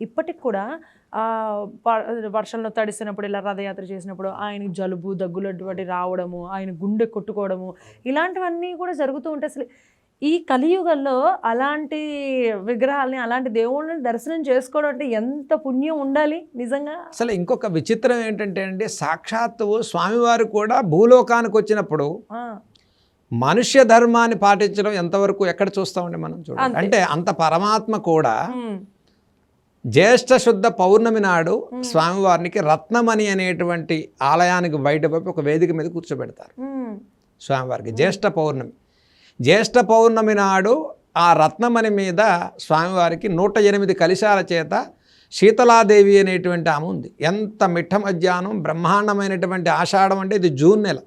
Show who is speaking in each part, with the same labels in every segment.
Speaker 1: ఇప్పటికి కూడా వర్షంలో తడిసినప్పుడు ఇలా రథయాత్ర చేసినప్పుడు ఆయనకి జలుబు దగ్గులు అటువంటి రావడము ఆయన గుండె కొట్టుకోవడము ఇలాంటివన్నీ కూడా జరుగుతూ ఉంటాయి అసలు ఈ కలియుగంలో అలాంటి విగ్రహాలని అలాంటి దేవుళ్ళని దర్శనం చేసుకోవడం అంటే ఎంత పుణ్యం ఉండాలి నిజంగా?
Speaker 2: అసలు ఇంకొక విచిత్రం ఏంటంటే అండి సాక్షాత్తు స్వామివారు కూడా భూలోకానికి వచ్చినప్పుడు మనుష్య ధర్మాన్ని పాటించడం ఎంతవరకు ఎక్కడ చూస్తామండి మనం చూడండి. అంటే అంత పరమాత్మ కూడా జ్యేష్ఠ శుద్ధ పౌర్ణమి నాడు స్వామివారికి రత్నమణి అనేటువంటి ఆలయానికి బయట వైపు ఒక వేదిక మీద కూర్చోబెడతారు. స్వామివారికి జ్యేష్ఠ పౌర్ణమి. జ్యేష్ఠ పౌర్ణమి నాడు ఆ రత్నమణి మీద స్వామివారికి నూట ఎనిమిది కలిశాల చేత శీతలాదేవి అనేటువంటి ఆమె ఉంది. ఎంత మిట్ట మధ్యాహ్నం బ్రహ్మాండమైనటువంటి ఆషాఢం అంటే ఇది జూన్ నెల.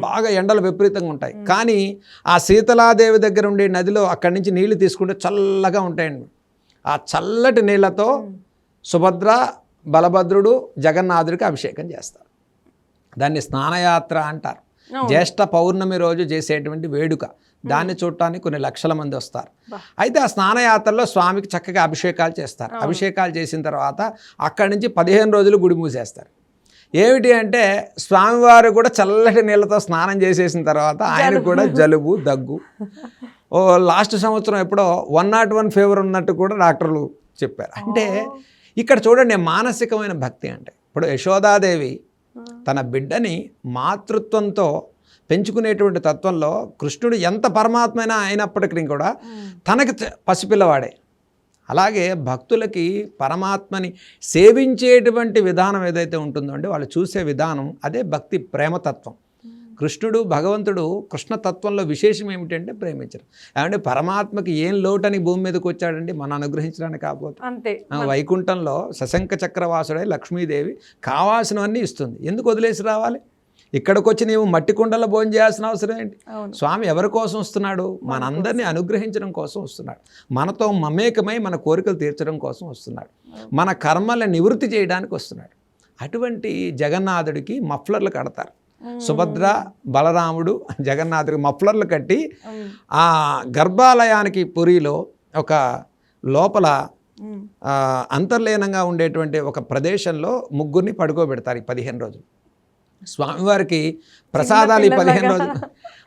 Speaker 2: బాగా ఎండలు విపరీతంగా ఉంటాయి. కానీ ఆ శీతలాదేవి దగ్గర ఉండే నదిలో అక్కడి నుంచి నీళ్ళు తీసుకుంటే చల్లగా ఉంటాయండి. ఆ చల్లటి నీళ్ళతో సుభద్ర బలభద్రుడు జగన్నాథుడికి అభిషేకం చేస్తారు. దాన్ని స్నానయాత్ర అంటారు. జ్యేష్ఠ పౌర్ణమి రోజు చేసేటువంటి వేడుక. దాన్ని చూడటానికి కొన్ని లక్షల మంది వస్తారు. అయితే ఆ స్నానయాత్రలో స్వామికి చక్కగా అభిషేకాలు చేస్తారు. అభిషేకాలు చేసిన తర్వాత అక్కడి నుంచి పదిహేను రోజులు గుడి మూసేస్తారు. ఏమిటి అంటే స్వామివారు కూడా చల్లటి నీళ్ళతో స్నానం చేసేసిన తర్వాత ఆయన కూడా జలుబు దగ్గు. లాస్ట్ సంవత్సరం ఎప్పుడో వన్ నాట్ వన్ ఫీవర్ ఉన్నట్టు కూడా డాక్టర్లు చెప్పారు. అంటే ఇక్కడ చూడండి మానసికమైన భక్తి అంటే. ఇప్పుడు యశోదాదేవి తన బిడ్డని మాతృత్వంతో పెంచుకునేటువంటి తత్వంలో కృష్ణుడు ఎంత పరమాత్మైనా అయినప్పటికీ కూడా తనకి పసిపిల్లవాడే. అలాగే భక్తులకి పరమాత్మని సేవించేటువంటి విధానం ఏదైతే ఉంటుందో అంటే వాళ్ళు చూసే విధానం అదే భక్తి ప్రేమతత్వం కృష్ణుడు భగవంతుడు కృష్ణతత్వంలో విశేషం ఏమిటంటే ప్రేమించడం. ఏమంటే పరమాత్మకి ఏం లోటని భూమి మీదకి వచ్చాడండి? మనం అనుగ్రహించడానికి కాకపోతే.
Speaker 1: అంతే.
Speaker 2: ఆ వైకుంఠంలో సశంక చక్రవాసుడై లక్ష్మీదేవి కావాల్సినవన్నీ ఇస్తుంది. ఎందుకు వదిలేసి రావాలి? ఇక్కడికి వచ్చి నీవు మట్టి కుండలో భోజనం చేయాల్సిన అవసరం ఏంటి? స్వామి ఎవరి కోసం వస్తున్నాడు? మనందరినీ అనుగ్రహించడం కోసం వస్తున్నాడు. మనతో మమేకమై మన కోరికలు తీర్చడం కోసం వస్తున్నాడు. మన కర్మల్ని నివృత్తి చేయడానికి వస్తున్నాడు. అటువంటి జగన్నాథుడికి మఫ్లర్లు కడతారు. సుభద్ర బలరాముడు జగన్నాథుడికి మఫ్లర్లు కట్టి ఆ గర్భాలయానికి పురిలో ఒక లోపల అంతర్లీనంగా ఉండేటువంటి ఒక ప్రదేశంలో ముగ్గురిని పడుకోబెడతారు ఈ పదిహేను రోజులు. స్వామివారికి ప్రసాదాలు ఈ పదిహేను రోజులు.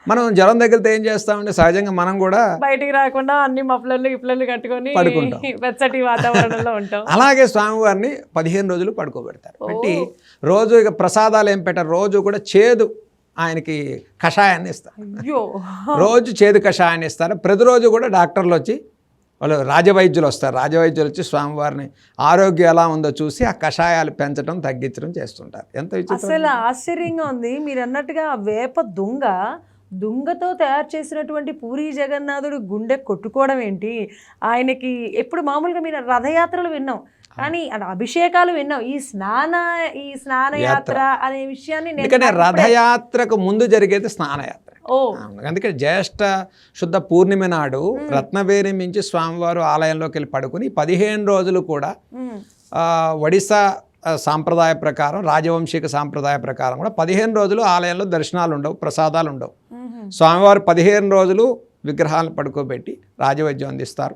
Speaker 2: మనం జ్వరం తగిలితే ఏం చేస్తామంటే సహజంగా మనం కూడా
Speaker 1: బయటికి రాకుండా అన్ని మఫ్లర్లు ఇఫ్లర్లు కట్టుకొని
Speaker 2: పడుకుంటాం.
Speaker 1: వెచ్చటి వాతావరణంలో ఉంటాం.
Speaker 2: అలాగే స్వామివారిని పదిహేను రోజులు పడుకోబెడతారు. పెట్టి రోజు ఇక ప్రసాదాలు ఏం పెట్టారు. రోజు కూడా చేదు ఆయనకి కషాయాన్ని ఇస్తారు. రోజు చేదు కషాయాన్ని ఇస్తారు. ప్రతిరోజు కూడా డాక్టర్లు వచ్చి వాళ్ళు రాజవైద్యులు వస్తారు. రాజవైద్యులు వచ్చి స్వామివారిని ఆరోగ్యం ఎలా ఉందో చూసి ఆ కషాయాలు పెంచడం తగ్గించడం చేస్తుంటారు. ఎంత
Speaker 1: అసలు ఆశ్చర్యంగా ఉంది. మీరు అన్నట్టుగా ఆ వేప దుంగ దుంగతో తయారు చేసినటువంటి పూరి జగన్నాథుడు గుండె కొట్టుకోవడం ఏంటి? ఆయనకి ఎప్పుడు మామూలుగా మీరు రథయాత్రలు విన్నాం. కానీ అక్కడ అభిషేకాలు విన్నాం. ఈ స్నాన ఈ స్నానయాత్ర అనే విషయాన్ని
Speaker 2: రథయాత్రకు ముందు జరిగేది స్నానయాత్ర. అందుకే జ్యేష్ఠ శుద్ధ పూర్ణిమ నాడు రత్నవేరి మించి స్వామివారు ఆలయంలోకి వెళ్ళి పడుకుని పదిహేను రోజులు కూడా ఒడిశా సాంప్రదాయ ప్రకారం రాజవంశిక సాంప్రదాయ ప్రకారం కూడా పదిహేను రోజులు ఆలయంలో దర్శనాలు ఉండవు ప్రసాదాలు ఉండవు. స్వామివారు పదిహేను రోజులు విగ్రహాలను పడుకోబెట్టి రాజవైద్యం అందిస్తారు.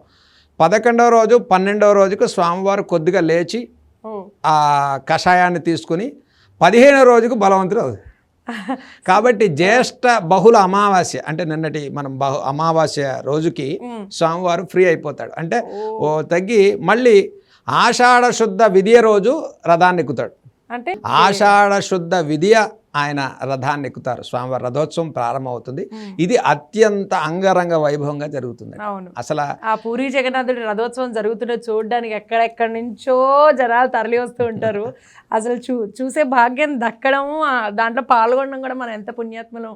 Speaker 2: పదకొండవ రోజు పన్నెండవ రోజుకు స్వామివారు కొద్దిగా లేచి ఆ కషాయాన్ని తీసుకుని పదిహేనవ రోజుకు బలవంతుడు అవుతారు. కాబట్టి జ్యేష్ఠ బహుళ అమావాస్య అంటే నిన్నటి మనం బహు అమావాస్య రోజుకి స్వామివారు ఫ్రీ అయిపోతాడు. అంటే ఓ. తగ్గి మళ్ళీ ఆషాఢ శుద్ధ విధియ రోజు రథాన్ని ఎక్కుతాడు.
Speaker 1: అంటే
Speaker 2: ఆషాఢ శుద్ధ విధియ ఆయన రథాన్ని ఎక్కుతారు. స్వామివారి రథోత్సవం ప్రారంభమవుతుంది. ఇది అత్యంత అంగరంగ వైభవంగా జరుగుతుంది.
Speaker 1: అవును.
Speaker 2: అసలు
Speaker 1: ఆ పూరి జగన్నాథుడి రథోత్సవం జరుగుతుంటే చూడడానికి ఎక్కడెక్కడి నుంచో జనాలు తరలి వస్తూ ఉంటారు. అసలు చూ చూసే భాగ్యం దక్కడము ఆ దాంట్లో పాల్గొనడం కూడా మనం ఎంత పుణ్యాత్మలం